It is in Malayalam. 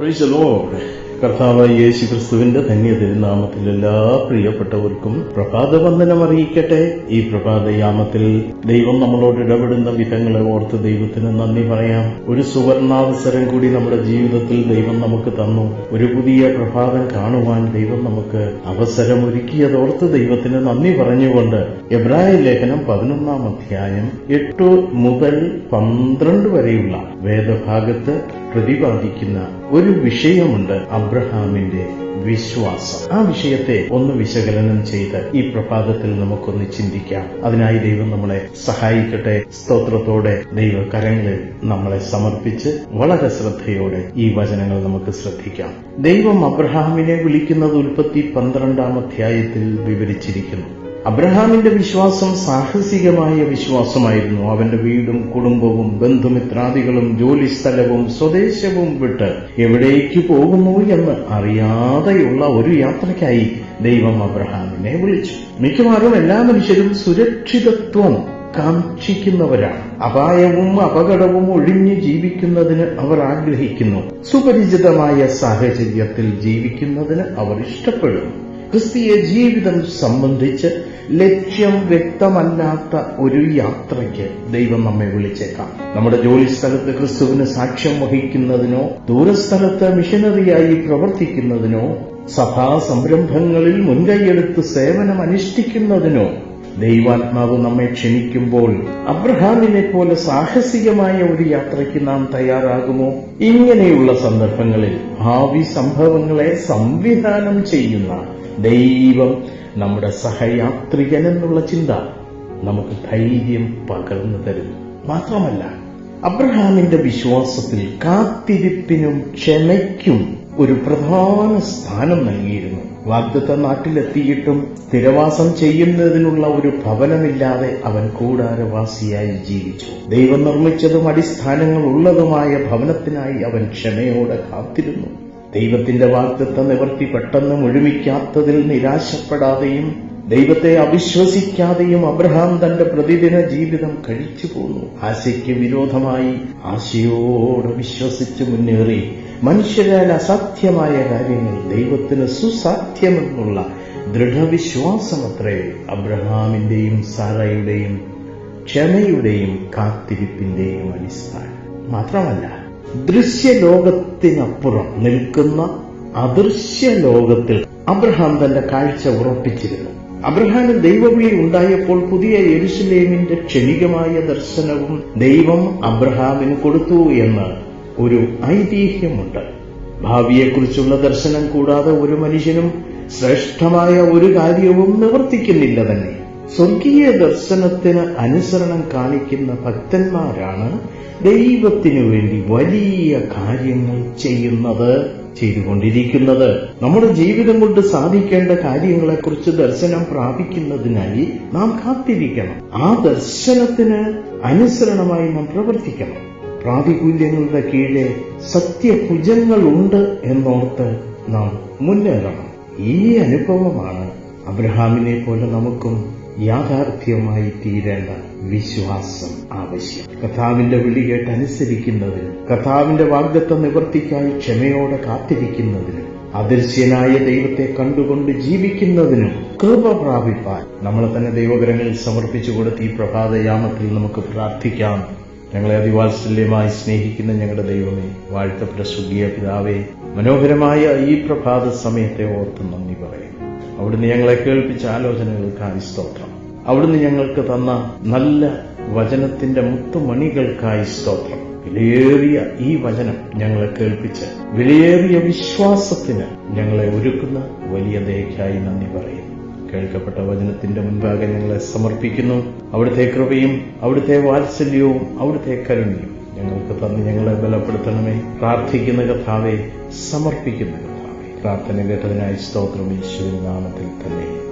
Praise the Lord. കർത്താവായ യേശു ക്രിസ്തുവിന്റെ ധന്യ തിരുനാമത്തിൽ എല്ലാ പ്രിയപ്പെട്ടവർക്കും പ്രഭാത വന്ദനം അറിയിക്കട്ടെ. ഈ പ്രഭാതയാമത്തിൽ ദൈവം നമ്മളോട് ഇടപെടുന്ന വിധങ്ങളെ ഓർത്ത് ദൈവത്തിന് നന്ദി പറയാം. ഒരു സുവർണാവസരം കൂടി നമ്മുടെ ജീവിതത്തിൽ ദൈവം നമുക്ക് തന്നു. ഒരു പുതിയ പ്രഭാതം കാണുവാൻ ദൈവം നമുക്ക് അവസരം ഒരുക്കിയതോർത്ത് ദൈവത്തിന് നന്ദി പറഞ്ഞുകൊണ്ട് എബ്രായ ലേഖനം പതിനൊന്നാം അധ്യായം എട്ട് മുതൽ പന്ത്രണ്ട് വരെയുള്ള വേദഭാഗത്ത് പ്രതിപാദിക്കുന്ന ഒരു വിഷയമുണ്ട്. അബ്രഹാമിന്റെ വിശ്വാസം. ആ വിഷയത്തെ ഒന്ന് വിശകലനം ചെയ്ത് ഈ പ്രഭാതത്തിൽ നമുക്കൊന്ന് ചിന്തിക്കാം. അതിനായി ദൈവം നമ്മളെ സഹായിക്കട്ടെ. സ്തോത്രത്തോടെ ദൈവ കരങ്ങളിൽ നമ്മളെ സമർപ്പിച്ച് വളരെ ശ്രദ്ധയോടെ ഈ വചനങ്ങൾ നമുക്ക് ശ്രദ്ധിക്കാം. ദൈവം അബ്രഹാമിനെ വിളിക്കുന്നത് ഉൽപ്പത്തി പന്ത്രണ്ടാം അധ്യായത്തിൽ വിവരിച്ചിരിക്കുന്നു. അബ്രഹാമിന്റെ വിശ്വാസം സാഹസികമായ വിശ്വാസമായിരുന്നു. അവന്റെ വീടും കുടുംബവും ബന്ധുമിത്രാദികളും ജോലിസ്ഥലവും സ്വദേശവും വിട്ട് എവിടേക്ക് പോകുന്നു എന്ന് അറിയാതെയുള്ള ഒരു യാത്രയ്ക്കായി ദൈവം അബ്രഹാമിനെ വിളിച്ചു. മിക്കവാറും എല്ലാ മനുഷ്യരും സുരക്ഷിതത്വം കാക്ഷിക്കുന്നവരാണ്. അപായവും അപകടവും ഒഴിഞ്ഞു ജീവിക്കുന്നതിന് അവർ ആഗ്രഹിക്കുന്നു. സുപരിചിതമായ സാഹചര്യത്തിൽ ജീവിക്കുന്നതിന് അവർ ഇഷ്ടപ്പെടുന്നു. ക്രിസ്തീയ ജീവിതം സംബന്ധിച്ച് ലക്ഷ്യം വ്യക്തമല്ലാത്ത ഒരു യാത്രയ്ക്ക് ദൈവം നമ്മെ വിളിച്ചേക്കാം. നമ്മുടെ ജോലി സ്ഥലത്ത് ക്രിസ്തുവിന് സാക്ഷ്യം വഹിക്കുന്നതിനോ ദൂരസ്ഥലത്ത് മിഷനറിയായി പ്രവർത്തിക്കുന്നതിനോ സഭാ സംരംഭങ്ങളിൽ മുൻകൈയെടുത്ത് സേവനം അനുഷ്ഠിക്കുന്നതിനോ ദൈവാത്മാവ് നമ്മെ ക്ഷണിക്കുമ്പോൾ അബ്രഹാമിനെ പോലെ സാഹസികമായ ഒരു യാത്രയ്ക്ക് നാം തയ്യാറാകുമോ? ഇങ്ങനെയുള്ള സന്ദർഭങ്ങളിൽ ഭാവി സംഭവങ്ങളെ സംവിധാനം ചെയ്യുന്ന ദൈവം നമ്മുടെ സഹയാത്രികൻ എന്നുള്ള ചിന്ത നമുക്ക് ധൈര്യം പകർന്നു തരും. മാത്രമല്ല അബ്രഹാമിന്റെ വിശ്വാസത്തിൽ കാത്തിരിപ്പിനും ക്ഷമയ്ക്കും ഒരു പ്രധാന സ്ഥാനം നൽകിയിരുന്നു. വാഗ്ദത്ത നാട്ടിലെത്തിയിട്ടും സ്ഥിരവാസം ചെയ്യുന്നതിനുള്ള ഒരു ഭവനമില്ലാതെ അവൻ കൂടാരവാസിയായി ജീവിച്ചു. ദൈവം നിർമ്മിച്ചതും അടിസ്ഥാനങ്ങൾ ഉള്ളതുമായ ഭവനത്തിനായി അവൻ ക്ഷമയോടെ കാത്തിരുന്നു. ദൈവത്തിന്റെ വാഗ്ദത്ത നിവർത്തി പെട്ടെന്ന് മുഴുമിക്കാത്തതിൽ നിരാശപ്പെടാതെയും ദൈവത്തെ അവിശ്വസിക്കാതെയും അബ്രഹാം തന്റെ പ്രതിദിന ജീവിതം കഴിച്ചു പോന്നു. ആശയ്ക്ക് വിരോധമായി ആശയോട് വിശ്വസിച്ച് മുന്നേറി. മനുഷ്യരാൽ അസാധ്യമായ കാര്യങ്ങൾ ദൈവത്തിന് സുസാധ്യമെന്നുള്ള ദൃഢവിശ്വാസമത്രേ അബ്രഹാമിന്റെയും സാറയുടെയും ക്ഷമയുടെയും കാത്തിരിപ്പിന്റെയും അടിസ്ഥാനം. മാത്രമല്ല ദൃശ്യലോകത്തിനപ്പുറം നിൽക്കുന്ന അദൃശ്യ ലോകത്തിൽ അബ്രഹാം തന്റെ കാഴ്ച ഉറപ്പിച്ചിരുന്നു. അബ്രഹാമിന് ദൈവവിളി ഉണ്ടായപ്പോൾ പുതിയ യെരുസലേമിന്റെ ക്ഷണികമായ ദർശനവും ദൈവം അബ്രഹാമിന് കൊടുത്തു എന്ന് ഒരു ഐതിഹ്യമുണ്ട്. ഭാവിയെക്കുറിച്ചുള്ള ദർശനം കൂടാതെ ഒരു മനുഷ്യനും ശ്രേഷ്ഠമായ ഒരു കാര്യവും നിവർത്തിക്കുന്നില്ല തന്നെ. സ്വർഗീയ ദർശനത്തിന് അനുസരണം കാണിക്കുന്ന ഭക്തന്മാരാണ് ദൈവത്തിനു വേണ്ടി വലിയ കാര്യങ്ങൾ ചെയ്യുന്നത് ചെയ്തുകൊണ്ടിരിക്കുന്നത്. നമ്മുടെ ജീവിതം കൊണ്ട് സാധിക്കേണ്ട കാര്യങ്ങളെക്കുറിച്ച് ദർശനം പ്രാപിക്കുന്നതിനായി നാം കാത്തിരിക്കണം. ആ ദർശനത്തിന് അനുസരണമായി നാം പ്രവർത്തിക്കണം. പ്രാതികൂല്യങ്ങളുടെ കീഴെ സത്യഭുജങ്ങളുണ്ട് എന്നോർത്ത് നാം മുന്നേറണം. ഈ അനുഭവമാണ് അബ്രഹാമിനെ പോലെ നമുക്കും യാഥാർത്ഥ്യമായി തീരേണ്ട വിശ്വാസം ആവശ്യം. കഥാവിന്റെ വിളി കേട്ട് അനുസരിക്കുന്നതിനും കഥാവിന്റെ വാഗ്ദത്വ നിവർത്തിക്കായി ക്ഷമയോടെ കാത്തിരിക്കുന്നതിനും അദൃശ്യനായ ദൈവത്തെ കണ്ടുകൊണ്ട് ജീവിക്കുന്നതിനും കൃപ പ്രാപിപ്പാൻ നമ്മളെ തന്നെ ദൈവകരങ്ങളിൽ സമർപ്പിച്ചു കൊടുത്ത് ഈ പ്രഭാതയാമത്തിൽ നമുക്ക് പ്രാർത്ഥിക്കാം. ഞങ്ങളെ അതിവാത്സല്യമായി സ്നേഹിക്കുന്ന ഞങ്ങളുടെ ദൈവമേ വാഴ്ത്തപ്പെട്ട സുഖിയ പിതാവേ മനോഹരമായ ഈ പ്രഭാത സമയത്തെ ഓർത്ത് നന്ദി അവിടുന്ന് ഞങ്ങളെ കേൾപ്പിച്ച ആലോചനകൾക്കായി സ്തോത്രം. അവിടുന്ന് ഞങ്ങൾക്ക് തന്ന നല്ല വചനത്തിന്റെ മുത്തുമണികൾക്കായി സ്തോത്രം. വിലയേറിയ ഈ വചനം ഞങ്ങളെ കേൾപ്പിച്ച് വിലയേറിയ വിശ്വാസത്തിന് ഞങ്ങളെ ഒരുക്കുന്ന വലിയ ദയക്കായി നന്ദി പറയും കേൾക്കപ്പെട്ട വചനത്തിന്റെ മുൻപാകെ ഞങ്ങളെ സമർപ്പിക്കുന്നു. അവിടുത്തെ കൃപയും അവിടുത്തെ വാത്സല്യവും അവിടുത്തെ കരുണയും ഞങ്ങൾക്ക് തന്ന് ഞങ്ങളെ ബലപ്പെടുത്തണമേ. പ്രാർത്ഥിക്കുന്ന കഥാവെ സമർപ്പിക്കുന്ന. പ്രാർത്ഥന കേട്ടതിനായി സ്തോത്രം യേശുവിൻ നാമത്തിൽ തന്നെ.